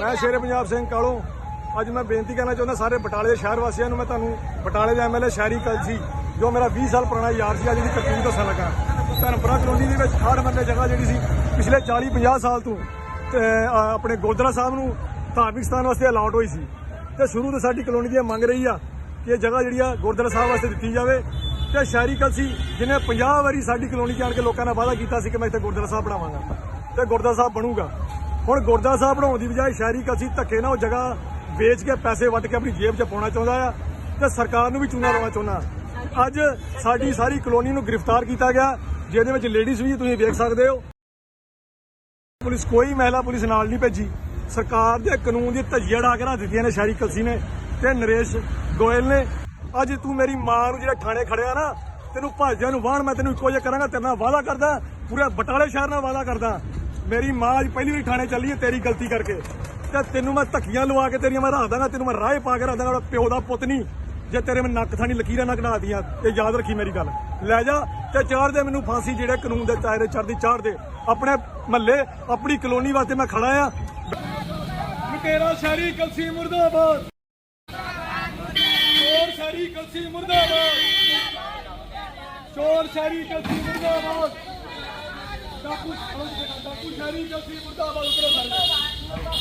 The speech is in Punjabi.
ਮੈਂ ਸ਼ੇਰੇ ਪੰਜਾਬ ਸਿੰਘ ਕਾਲੋਂ। ਅੱਜ ਮੈਂ ਬੇਨਤੀ ਕਰਨਾ ਚਾਹੁੰਦਾ ਸਾਰੇ ਬਟਾਲੇ ਸ਼ਹਿਰ ਵਾਸੀਆਂ ਨੂੰ, ਮੈਂ ਤੁਹਾਨੂੰ ਬਟਾਲੇ ਦੇ ਐਮਐਲਏ ਸ਼ਹਿਰੀ ਕਲਸੀ ਜੋ ਮੇਰਾ 20 ਸਾਲ ਪੁਰਾਣਾ ਯਾਰ ਸੀ, ਅੱਜ ਦੀ ਕਰਤੂਤ ਦੱਸਣ ਲੱਗਾ। ਧਰਮਪੁਰਾ ਕਲੋਨੀ ਦੇ ਵਿੱਚ ਹਰ ਮਰਲੇ ਜਗ੍ਹਾ ਜਿਹੜੀ ਸੀ, ਪਿਛਲੇ 40 50 ਸਾਲ ਤੋਂ ਆਪਣੇ ਗੁਰਦੁਆਰਾ ਸਾਹਿਬ ਨੂੰ ਧਾਰਮਿਕ ਸਥਾਨ ਵਾਸਤੇ ਅਲਾਟ ਹੋਈ ਸੀ। ਤੇ ਸ਼ੁਰੂ ਤੋਂ ਸਾਡੀ ਕਲੋਨੀ ਦੀ ਇਹ ਮੰਗ ਰਹੀ ਆ ਕਿ ਇਹ ਜਗ੍ਹਾ ਜਿਹੜੀ ਆ ਗੁਰਦੁਆਰਾ ਸਾਹਿਬ ਵਾਸਤੇ ਦਿੱਤੀ ਜਾਵੇ। ਤੇ ਸ਼ਹਿਰੀ ਕਲਸੀ ਜਿਹਨੇ 50 ਵਾਰੀ ਸਾਡੀ ਕਲੋਨੀ 'ਚ ਆਣ ਕੇ ਲੋਕਾਂ ਨਾਲ ਵਾਅਦਾ ਕੀਤਾ ਸੀ ਕਿ ਮੈਂ ਇੱਥੇ ਗੁਰਦੁਆਰਾ ਸਾਹਿਬ ਬਣਾਵਾਂਗਾ। ਤੇ ਗੁਰਦੁਆਰਾ ਸਾਹਿਬ ਬਣੂਗਾ। ਹੁਣ ਗੁਰਦੁਆਰਾ ਸਾਹਿਬ ਬਣਾਉਣ ਦੀ ਬਜਾਏ ਸ਼ਹਿਰੀ ਕਲਸੀ ਧੱਕੇ ਨਾਲ ਉਹ ਜਗ੍ਹਾ ਵੇਚ ਕੇ ਪੈਸੇ ਵੱਟ ਕੇ ਆਪਣੀ ਜੇਬ 'ਚ ਪਾਉਣਾ ਚਾਹੁੰਦਾ ਆ ਤੇ ਸਰਕਾਰ ਨੂੰ ਵੀ ਚੂਨਾ ਲਾਉਣਾ ਚਾਹੁੰਦਾ। ਅੱਜ ਸਾਡੀ ਸਾਰੀ ਕਲੋਨੀ ਨੂੰ ਗ੍ਰਿਫਤਾਰ ਕੀਤਾ ਗਿਆ, ਜਿਹਦੇ ਵਿੱਚ ਲੇਡੀਜ਼ ਵੀ ਤੁਸੀਂ ਵੇਖ ਸਕਦੇ ਹੋ। ਪੁਲਿਸ ਕੋਈ ਮਹਿਲਾ ਪੁਲਿਸ ਨਾਲ ਨਹੀਂ ਭੇਜੀ। ਸਰਕਾਰ ਦੇ ਕਾਨੂੰਨ ਦੀ ਧੱਜੀਆਂ ਡਾ ਕੇ ਰੱਖ ਦਿੱਤੀਆਂ ਨੇ ਸ਼ਹਿਰੀ ਕਲਸੀ ਨੇ ਤੇ ਨਰੇਸ਼ ਗੋਇਲ ਨੇ। ਅੱਜ ਤੂੰ ਮੇਰੀ ਮਾਂ ਨੂੰ ਜਿਹੜਾ ਥਾਣੇ ਖੜਿਆ ਨਾ, ਤੈਨੂੰ ਭਾਜਿਆਂ ਨੂੰ ਵਾਹਣ ਮੈਂ ਤੈਨੂੰ ਇੱਕੋ ਜਿਹਾ ਕਰਾਂਗਾ, ਤੇਰੇ ਨਾਲ ਵਾਅਦਾ ਕਰਦਾ, ਪੂਰੇ ਬਟਾਲੇ ਸ਼ਹਿਰ ਨਾਲ ਵਾਅਦਾ ਕਰਦਾ। ਮੇਰੀ ਮਾਂ ਅੱਜ ਪਹਿਲੀ ਵਾਰੀ ਥਾਣੇ ਚੱਲੀ ਹੈ ਤੇਰੀ ਗਲਤੀ ਕਰਕੇ। ਤੇ ਤੈਨੂੰ ਮੈਂ ਧੱਕੀਆਂ ਲਵਾ ਕੇ ਤੇਰੀਆਂ ਮੈਂ ਰੱਖ ਦਾਂਗਾ ਤੈਨੂੰ ਮੈਂ ਰਾਹ ਪਾ ਕੇ ਰੱਖ ਦਾਂਗਾ ਪਿਓ ਦਾ ਪੁੱਤ ਨਹੀਂ। ਜੇ ਤੇਰੇ ਮੈਂ ਨੱਕ ਥਾਣੀ ਲਕੀਰਾਂ ਨਾ ਕਢਾਤੀਆਂ ਤੇ ਯਾਦ ਰੱਖੀ ਮੇਰੀ ਗੱਲ। ਲੈ ਜਾ, ਤੇ ਚਾਰ ਦੇ ਮੈਨੂੰ ਫਾਂਸੀ ਜਿਹੜੇ ਕਾਨੂੰਨ ਦੇ ਦਾਇਰੇ ਚੜਦੀ ਚਾੜ ਦੇ। ਆਪਣੇ ਮਹੱਲੇ, ਆਪਣੀ ਕਲੋਨੀ ਵਾਸਤੇ ਮੈਂ ਖੜਾ ਆ। ਮਟੇਰਾ ਸ਼ਹਿਰੀ ਕਲਸੀ ਮੁਰਦਾਬਾਦ। ਚੋਰ ਸ਼ਹਿਰੀ ਕਲਸੀ ਮੁਰਦਾਬਾਦ। ਚੋਰ ਸ਼ਹਿਰੀ ਕਲਸੀ ਮੁਰਦਾਬਾਦ। ਡਾਕੂ ਡਾਕੂ ਸ਼ਹਿਰੀ ਕਲਸੀ ਮੁਰਦਾਬਾਦ ਉਤਰੋ ਸਾਰੇ